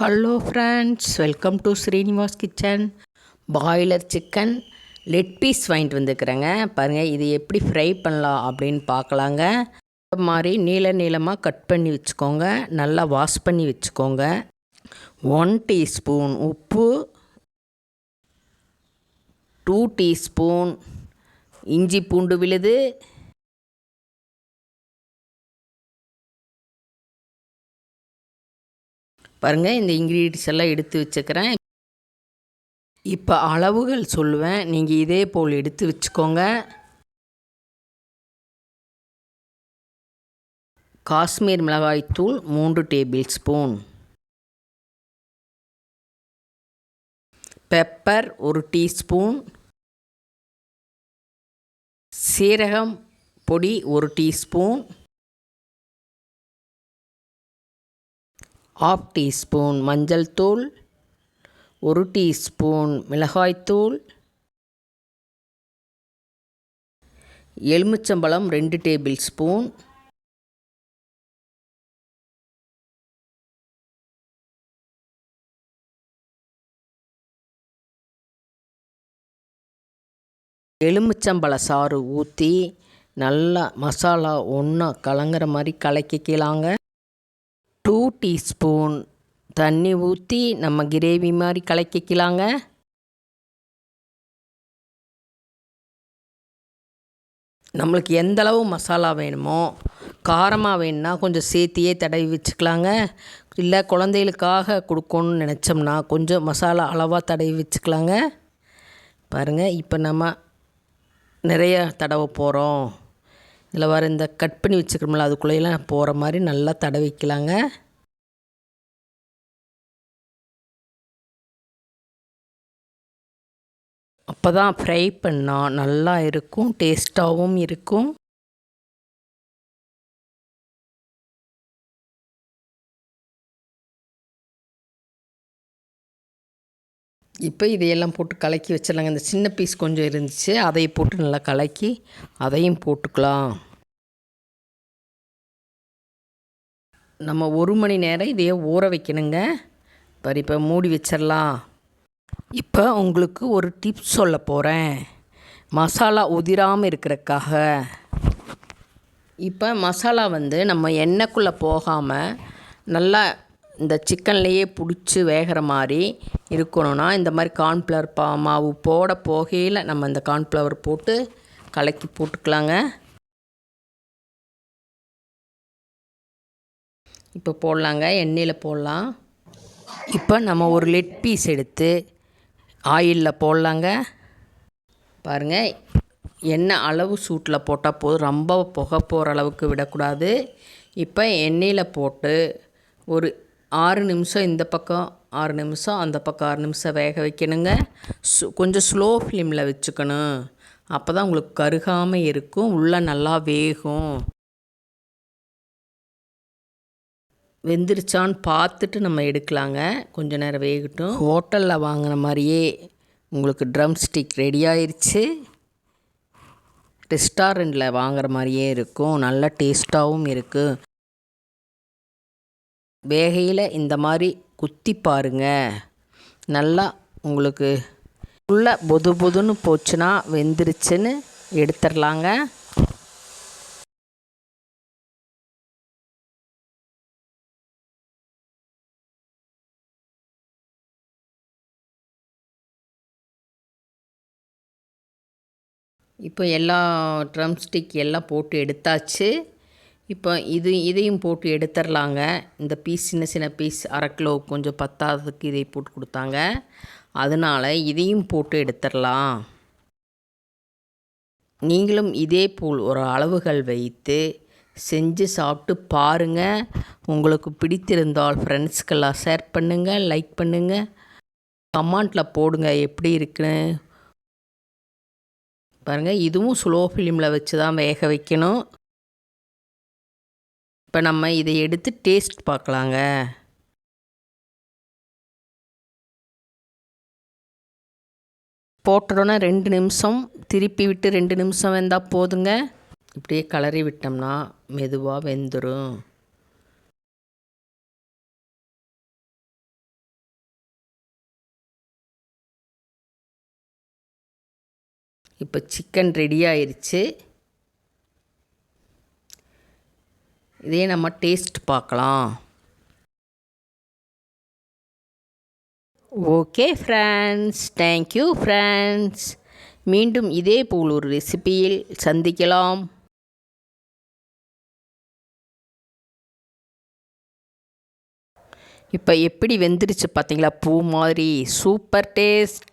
Hello friends welcome to Srinivas kitchen boiler chicken leg piece வாங்கிட்டு வந்துருக்குறேங்க. பாருங்கள் இது எப்படி ஃப்ரை பண்ணலாம் அப்படின்னு பார்க்கலாங்க. இந்த மாதிரி நீள நீளமாக கட் பண்ணி வச்சுக்கோங்க. நல்லா வாஷ் பண்ணி வச்சுக்கோங்க. ஒன் டீஸ்பூன் உப்பு. டூ டீஸ்பூன் இஞ்சி பூண்டு விழுது. பாருங்கள் இந்த இன்க்ரீடியன்ஸ் எல்லாம் எடுத்து வச்சுக்கிறேன். இப்போ அளவுகள் சொல்லுவேன். நீங்கள் இதே போல் எடுத்து வச்சுக்கோங்க. காஷ்மீர் மிளகாய்த்தூள் மூன்று டேபிள் ஸ்பூன். பெப்பர் ஒரு டீஸ்பூன். சீரகம் பொடி ஒரு டீஸ்பூன். ஆஃப் டீஸ்பூன் மஞ்சள் தூள் ஒரு டீஸ்பூன் மிளகாய்த்தூள் எலுமிச்சம்பழம் ரெண்டு டேபிள் ஸ்பூன் எலுமிச்சம்பழ சாறு ஊற்றி நல்லா மசாலா ஒன்றா கலங்குற மாதிரி கலக்கிக்கலாங்க. டூ டீஸ்பூன் தண்ணி ஊற்றி நம்ம கிரேவி மாதிரி கலக்கிக்கலாங்க. நம்மளுக்கு எந்தளவு மசாலா வேணுமோ காரமாக வேணும்னா கொஞ்சம் சேர்த்தியே தடவி வச்சுக்கலாங்க. இல்லை குழந்தைகளுக்காக கொடுக்கணுன்னு நினச்சோம்னா கொஞ்சம் மசாலா அளவாக தடவி வச்சுக்கலாங்க. பாருங்கள் இப்போ நம்ம நிறைய தடவை போகிறோம் இதில் வர இந்த கட் பண்ணி வச்சுக்கிறோம்ல அதுக்குள்ளேயெல்லாம் போகிற மாதிரி நல்லா தடவிக்கலாங்க அப்போ தான் ஃப்ரை பண்ணால் நல்லா இருக்கும் டேஸ்ட்டாகவும் இருக்கும். இப்போ இதையெல்லாம் போட்டு கலக்கி வச்சிடலாங்க. இந்த சின்ன பீஸ் கொஞ்சம் இருந்துச்சு. அதை போட்டு நல்லா கலக்கி அதையும் போட்டுக்கலாம். நம்ம ஒரு மணி நேரம் இதையே ஊற வைக்கணுங்க. இப்போ இப்போ மூடி வச்சிடலாம். இப்போ உங்களுக்கு ஒரு டிப்ஸ் சொல்ல போகிறேன் மசாலா உதிராமல் இருக்கிறக்காக இப்போ மசாலா வந்து நம்ம எண்ணெய்க்குள்ளே போகாமல் நல்லா இந்த சிக்கன்லேயே பிடிச்சி வேகிற மாதிரி இருக்கணும்னா இந்த மாதிரி கார்ன்ஃப்ளவர் பா மாவு போட போகையில் நம்ம இந்த கார்ன்ஃப்ளவர் போட்டு கலக்கி போட்டுக்கலாங்க. இப்போ போடலாங்க எண்ணெயில் போடலாம். இப்போ நம்ம ஒரு லெட் பீஸ் எடுத்து ஆயிலில் போடலாங்க. பாருங்கள் எண்ணெய் அளவு சூட்டில் போட்டால் போதும். ரொம்ப புகை போகிற அளவுக்கு விடக்கூடாது. இப்போ எண்ணெயில் போட்டு ஒரு ஆறு நிமிஷம் இந்த பக்கம் ஆறு நிமிஷம் அந்த பக்கம் ஆறு நிமிஷம் வேக வைக்கணுங்க. சு கொஞ்சம் ஸ்லோ ஃப்ளேமில் வச்சுக்கணும். அப்போ தான் உங்களுக்கு கருகாமல் இருக்கும் உள்ளே நல்லா வேகும். வெந்துருச்சான்னு பார்த்துட்டு நம்ம எடுக்கலாங்க. கொஞ்ச நேரம் வேகட்டும். ஹோட்டலில் வாங்கின மாதிரியே உங்களுக்கு ட்ரம் ஸ்டிக் ரெடி ஆயிடுச்சு ரெஸ்டாரண்ட்டில் வாங்குற மாதிரியே இருக்கும். நல்லா டேஸ்ட்டாகவும் இருக்குது வேகையில் இந்த மாதிரி குத்தி பாருங்க. நல்லா உங்களுக்கு உள்ள பொது பொதுன்னு போச்சுன்னா வெந்துருச்சுன்னு எடுத்துடலாங்க இப்போ எல்லா ட்ரம் ஸ்டிக் எல்லாம் போட்டு எடுத்தாச்சு. இப்போ இது இதையும் போட்டு எடுத்துடலாங்க இந்த பீஸ் சின்ன சின்ன பீஸ் அரை கிலோ கொஞ்சம் பத்தாததுக்கு இதை போட்டு கொடுத்தாங்க. அதனால் இதையும் போட்டு எடுத்துடலாம் நீங்களும் இதே போல் ஒரு அளவுகள் வைத்து செஞ்சு சாப்பிட்டு பாருங்கள் உங்களுக்கு பிடித்திருந்தால் ஃப்ரெண்ட்ஸ்க்கெல்லாம் ஷேர் பண்ணுங்கள் லைக் பண்ணுங்கள் கமெண்ட்டில் போடுங்க எப்படி இருக்குன்னு. பாருங்கள் இதுவும் ஸ்லோ ஃபிலிமில் வச்சு தான் வேக வைக்கணும். இப்போ நம்ம இதை எடுத்து டேஸ்ட் பார்க்கலாங்க. போட்டுடோன்னா ரெண்டு நிமிஷம் திருப்பி விட்டு ரெண்டு நிமிஷம் வெந்தால் போதுங்க. இப்படியே கலரி விட்டோம்னா மெதுவாக வெந்துடும் இப்போ சிக்கன் ரெடி ஆயிடுச்சு இதே நம்ம டேஸ்ட் பார்க்கலாம். ஓகே ஃப்ரெண்ட்ஸ் தேங்க்யூ ஃப்ரெண்ட்ஸ் மீண்டும் இதே போல் ஒரு ரெசிபியில் சந்திக்கலாம். இப்போ எப்படி வெந்துருச்சு பார்த்தீங்களா பூ மாதிரி. Super taste